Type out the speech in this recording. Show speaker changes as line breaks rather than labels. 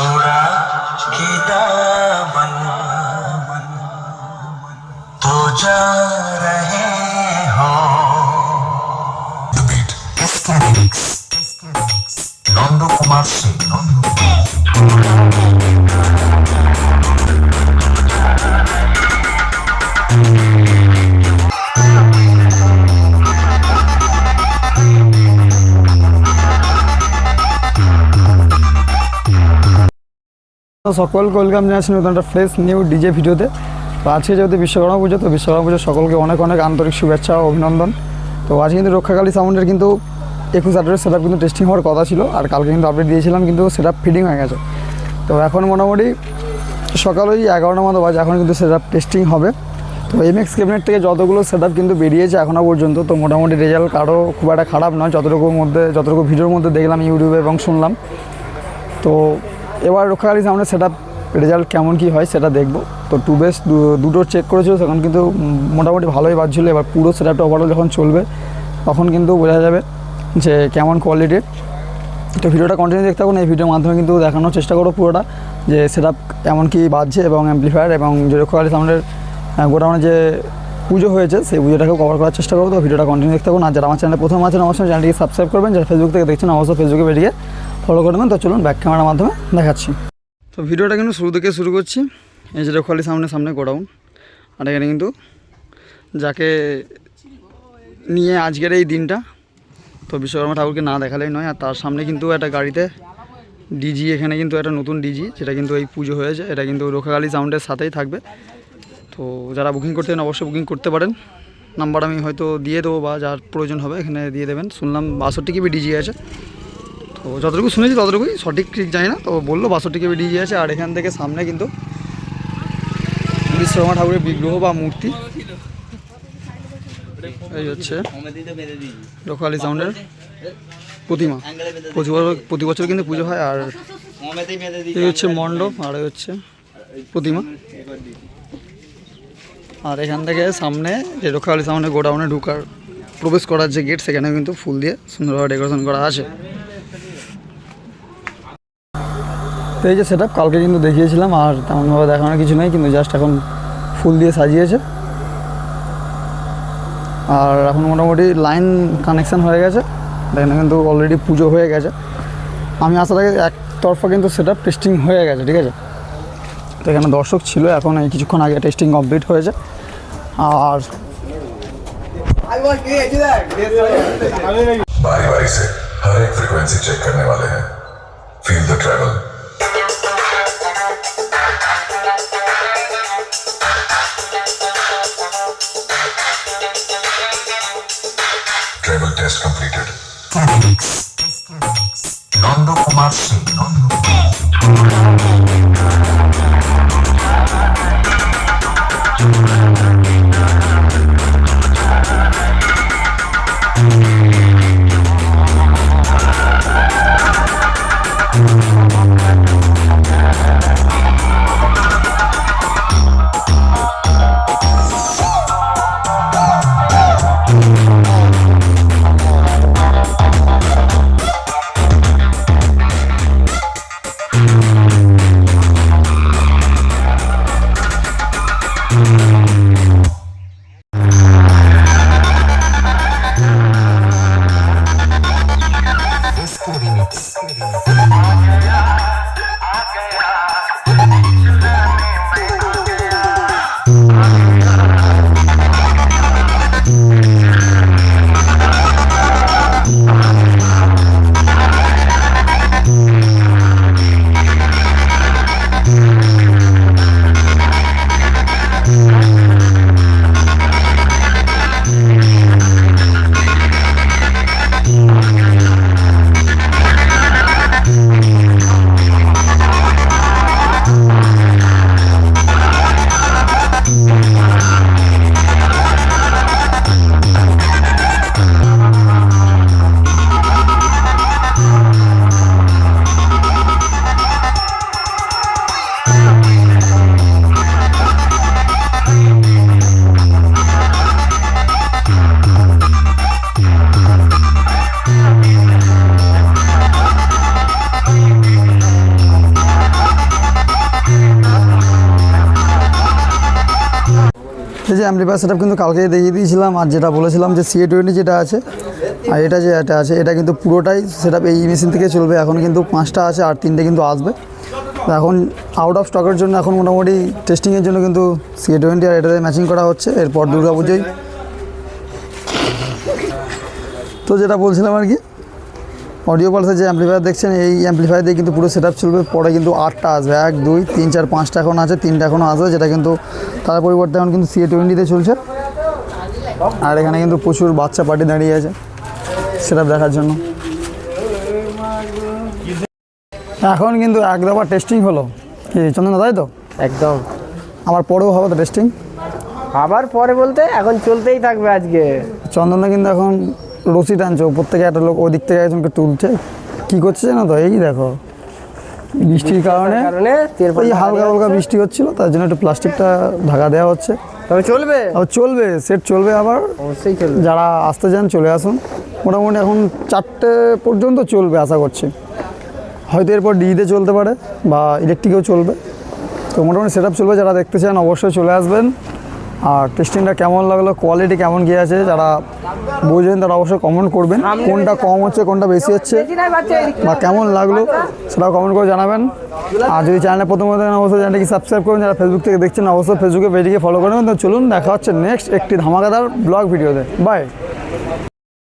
थोड़ा खिदा मन तो जा रहे हो
नंद कुमार सिंह
नंद সকলকে ওয়েলকাম জানাচ্ছি নতুন একটা ফ্রেশ নিউ ডিজে ভিডিওতে। তো আজকে যেহেতু বিশ্বকর্মা পুজো, তো বিশ্বকর্মা পুজো সকলকে অনেক অনেক আন্তরিক শুভেচ্ছা ও অভিনন্দন। তো আজকে কিন্তু রক্ষাকালী সাউন্ডের কিন্তু একুশ আঠারোর সেট কিন্তু টেস্টিং হওয়ার কথা ছিল, আর কালকে কিন্তু আপডেট দিয়েছিলাম, কিন্তু সেটা ফিটিং হয়ে গেছে। তো এখন মোটামুটি সকাল ওই এগারোটার মতো বাজে, এখন কিন্তু সেট টেস্টিং হবে। তো এমএক্স ক্যাবিনেট থেকে যতগুলো সেট কিন্তু বেরিয়েছে এখনও পর্যন্ত, তো মোটামুটি রেজাল্ট কারও খুব একটা খারাপ নয়, যতটুকুর মধ্যে, যতটুকু ভিডিওর মধ্যে দেখলাম ইউটিউবে এবং শুনলাম। তো এবার রক্ষাকালী সামনে সেটা রেজাল্ট কেমন কি হয় সেটা দেখব। তো টু বেস দুটো চেক করেছিল, তখন কিন্তু মোটামুটি ভালোই বাজছিল। এবার পুরো সেটআপটা ওভারঅল যখন চলবে, তখন কিন্তু বোঝা যাবে যে কেমন কোয়ালিটির তো ভিডিওটা কন্টিনিউ দেখতে থাকুন, এই ভিডিওর মাধ্যমে কিন্তু দেখানোর চেষ্টা করো পুরোটা, যে সেটআপ এমন কি বাজছে এবং অ্যাম্পলিফায়ার এবং যে রক্ষাকালী সাউন্ডের গোডাউনে যে পুজো হয়েছে, সেই পুজোটাকেও কভার করার চেষ্টা করব। তো ভিডিওটা কন্টিনিউ দেখতে থাকুন। আর যারা আমার চ্যানেলে প্রথম আছেন, অবশ্যই চ্যানেলটিকে সাবস্ক্রাইব করবেন। যারা ফেসবুক থেকে দেখছেন, অবশ্যই ফেসবুকে বেরিয়ে ফলো করবেন তো চলুন ব্যাক ক্যামেরার মাধ্যমে দেখাচ্ছি। তো ভিডিওটা কিন্তু শুরু থেকে শুরু করছি। এই যে রক্ষালী সামনে সামনে গোডাউন। আর এখানে কিন্তু যাকে নিয়ে আজকের এই দিনটা, তো বিশ্বকর্মা ঠাকুরকে না দেখালেই নয়। আর তার সামনে কিন্তু একটা গাড়িতে ডিজি এখানে কিন্তু একটা নতুন ডিজি যেটা কিন্তু এই পুজো হয়েছে। এটা কিন্তু রক্ষাকালী সাউন্ডের সাথেই থাকবে। তো যারা বুকিং করতে চান, অবশ্যই বুকিং করতে পারেন। নাম্বার আমি হয়তো দিয়ে দেবো বা যার প্রয়োজন হবে, এখানে দিয়ে দেবেন। শুনলাম বাষট্টি কেবি ডিজি আছে। তো যতটুকু শুনেছি ততটুকুই, সঠিক ঠিক জানি না। তো বলল বাষট্টি কেবি ডিজি আছে, আর এখান থেকে সামনে কিন্তু বিশ্বকর্মা ঠাকুরের বিগ্রহ বা মূর্তি। এই হচ্ছে লোকালি সাউন্ডের প্রতিমা। প্রতি বছর প্রতি বছর কিন্তু পুজো হয়, আর এই হচ্ছে মণ্ডপ, আর এই হচ্ছে প্রতিমা। আর এখান থেকে সামনে যে রক্ষাকালী সামনে গোডাউনে ঢুকার, প্রবেশ করার যে গেট সেখানে কিন্তু ফুল দিয়ে সুন্দরভাবে ডেকোরেশন করা আছে। তো এই যে সেট কালকে কিন্তু দেখিয়েছিলাম আর তেমনভাবে দেখানোর কিছু নেই কিন্তু জাস্ট এখন ফুল দিয়ে সাজিয়েছে আর এখন মোটামুটি লাইন কানেকশান হয়ে গেছে এখানে কিন্তু অলরেডি পুজো হয়ে গেছে আমি আসার আগে একতরফা কিন্তু সেটা টেস্টিং হয়ে গেছে ঠিক আছে তো এখানে দর্শক ছিল এখন এই কিছুক্ষণ আগে টেস্টিং কমপ্লিট হয়েছে আর
बारी बारी से हर एक फ्रिक्वेंसी चेक करने वाले हैं feel the travel travel Nandakumar Singh Nanda Thank you.
এই যে অ্যাম্পলিফায়ার সেটআপ কিন্তু কালকেই দেখিয়ে দিয়েছিলাম, আর যেটা বলেছিলাম যে সিএ টোয়েন্টি যেটা আছে, আর এটা যে এটা আছে, এটা কিন্তু পুরোটাই সেটআপ এই মেশিন থেকে চলবে। এখন কিন্তু পাঁচটা আছে, আর তিনটে কিন্তু আসবে। এখন আউট অফ স্টকের জন্য এখন মোটামুটি টেস্টিংয়ের জন্য কিন্তু সিএ টোয়েন্টি আর এটাতে ম্যাচিং করা হচ্ছে। এরপর দুর্গা পুজোয় তো যেটা বলছিলাম আর কি অডিও পালসের যে অ্যাম্পলিফায়ার দেখছেন এই অ্যাম্পলিফায়ার দিয়ে কিন্তু পুরো সেট চলবে। পরে কিন্তু আটটা আসবে। এক দুই তিন চার পাঁচটা এখন আছে তিনটা এখনও আসবে যেটা কিন্তু তার পরিবর্তে এখন কিন্তু সিএ টোয়েন্টিতে চলছে। আর এখানে কিন্তু প্রচুর বাচ্চা পার্টি দাঁড়িয়ে আছে সেটা দেখার জন্য। এখন কিন্তু এক দফা টেস্টিং হলো। কি চন্দন তাই তো?
একদম।
আমার পরেও হবে তো টেস্টিং
আবার পরে বলতে এখন চলতেই থাকবে আজকে।
চন্দনদা কিন্তু এখন রশি টানছে ওপর থেকে একটা লোক ওই দিক থেকে একজনকে তুলছে। কি করছে জানো তো? এই দেখো বৃষ্টির কারণে ওই হালকা হালকা বৃষ্টি হচ্ছিল তার জন্য একটু প্লাস্টিকটা ঢাকা দেওয়া হচ্ছে।
তবে চলবে?
চলবে সেট চলবে আবার।
অবশ্যই চলবে।
যারা আসতে চান চলে আসুন। মোটামুটি এখন চারটে পর্যন্ত চলবে আশা করছি। হয়তো এরপর ডিজিতে চলতে পারে বা ইলেকট্রিকেও চলবে। তো মোটামুটি সেট চলবে যারা দেখতে চান অবশ্যই চলে আসবেন। আর টেস্টিংটা কেমন লাগল? কোয়ালিটি কেমন কী আছে? যারা বুঝেন তারা অবশ্যই কমেন্ট করবেন। কোনটা কম হচ্ছে কোনটা বেশি হচ্ছে? বা কেমন লাগল সেটাও কমেন্ট করে জানাবেন। আর যদি চ্যানেলে প্রথমত দেখেন অবশ্যই চ্যানেলটি সাবস্ক্রাইব করুন। যারা ফেসবুক থেকে দেখছেন অবশ্যই ফেসবুকে পেজটিকে ফলো করবেন তো চলুন দেখা হচ্ছে নেক্সট একটি ধামাকাদার ব্লগ ভিডিওতে বাই